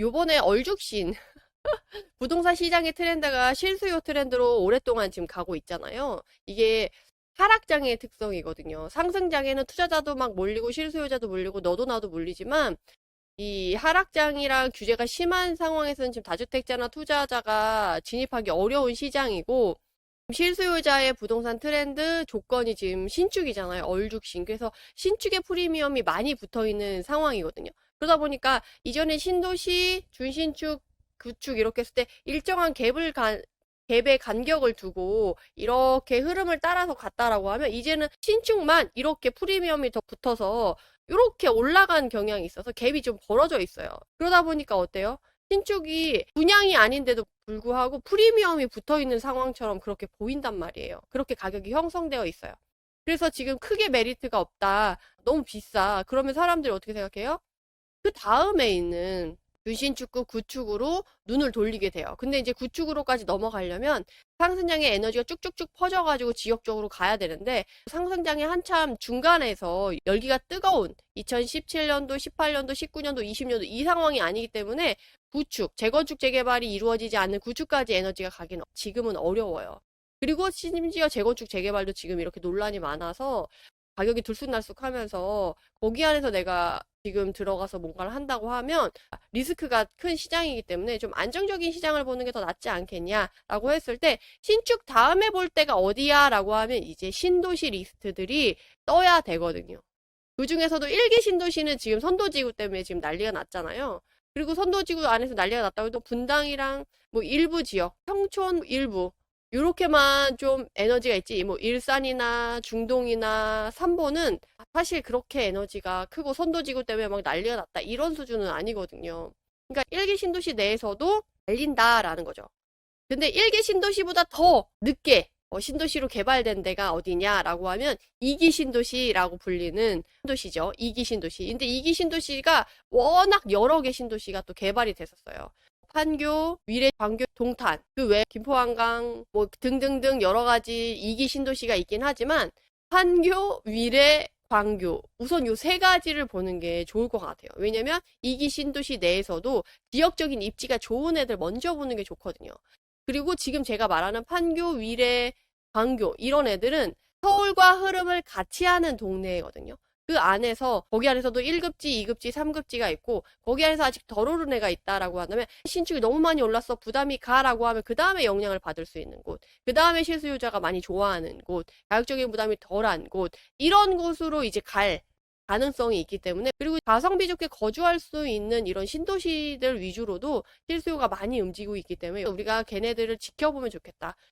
요번에 얼죽신 부동산 시장의 트렌드가 실수요 트렌드로 오랫동안 지금 가고 있잖아요. 이게 하락장의 특성이거든요. 상승장에는 투자자도 막 몰리고 실수요자도 몰리고 너도 나도 몰리지만 이 하락장이랑 규제가 심한 상황에서는 지금 다주택자나 투자자가 진입하기 어려운 시장이고 실수요자의 부동산 트렌드 조건이 지금 신축이잖아요. 얼죽신. 그래서 신축의 프리미엄이 많이 붙어 있는 상황이거든요. 그러다 보니까 이전에 신도시, 준신축, 구축 이렇게 했을 때 일정한 갭을 간, 갭의 간격을 두고 이렇게 흐름을 따라서 갔다라고 하면 이제는 신축만 이렇게 프리미엄이 더 붙어서 이렇게 올라간 경향이 있어서 갭이 좀 벌어져 있어요. 그러다 보니까 어때요? 신축이 분양이 아닌데도 불구하고 프리미엄이 붙어 있는 상황처럼 그렇게 보인단 말이에요. 그렇게 가격이 형성되어 있어요. 그래서 지금 크게 메리트가 없다. 너무 비싸. 그러면 사람들이 어떻게 생각해요? 그 다음에 있는 유신축구 구축으로 눈을 돌리게 돼요. 근데 이제 구축으로까지 넘어가려면 상승장의 에너지가 쭉쭉쭉 퍼져가지고 지역적으로 가야 되는데 상승장의 한참 중간에서 열기가 뜨거운 2017년도, 18년도, 19년도, 20년도 이 상황이 아니기 때문에 구축, 재건축, 재개발이 이루어지지 않는 구축까지 에너지가 가기는 지금은 어려워요. 그리고 심지어 재건축, 재개발도 지금 이렇게 논란이 많아서 가격이 들쑥날쑥하면서 거기 안에서 내가 지금 들어가서 뭔가를 한다고 하면 리스크가 큰 시장이기 때문에 좀 안정적인 시장을 보는 게 더 낫지 않겠냐라고 했을 때 신축 다음에 볼 때가 어디야라고 하면 이제 신도시 리스트들이 떠야 되거든요. 그 중에서도 1기 신도시는 지금 선도지구 때문에 지금 난리가 났잖아요. 그리고 선도지구 안에서 난리가 났다고 해도 분당이랑 뭐 일부 지역, 평촌 일부 요렇게만 좀 에너지가 있지, 뭐, 일산이나 중동이나 삼보는 사실 그렇게 에너지가 크고 선도지구 때문에 막 난리가 났다. 이런 수준은 아니거든요. 그러니까 일기 신도시 내에서도 날린다라는 거죠. 근데 일기 신도시보다 더 늦게 어, 신도시로 개발된 데가 어디냐라고 하면 이기 신도시라고 불리는 신도시죠. 이기 신도시. 근데 이기 신도시가 워낙 여러 개 신도시가 또 개발이 됐었어요. 판교, 위례, 광교, 동탄, 그 외 김포한강 뭐 등등등 여러 가지 이기 신도시가 있긴 하지만 판교, 위례, 광교 우선 요 세 가지를 보는 게 좋을 것 같아요. 왜냐면 이기 신도시 내에서도 지역적인 입지가 좋은 애들 먼저 보는 게 좋거든요. 그리고 지금 제가 말하는 판교, 위례, 광교 이런 애들은 서울과 흐름을 같이 하는 동네거든요. 그 안에서 거기 안에서도 1급지, 2급지, 3급지가 있고 거기 안에서 아직 덜 오른 애가 있다라고 한다면 신축이 너무 많이 올랐어 부담이 가라고 하면 그 다음에 영향을 받을 수 있는 곳, 그 다음에 실수요자가 많이 좋아하는 곳, 가격적인 부담이 덜한 곳 이런 곳으로 이제 갈 가능성이 있기 때문에 그리고 가성비 좋게 거주할 수 있는 이런 신도시들 위주로도 실수요가 많이 움직이고 있기 때문에 우리가 걔네들을 지켜보면 좋겠다.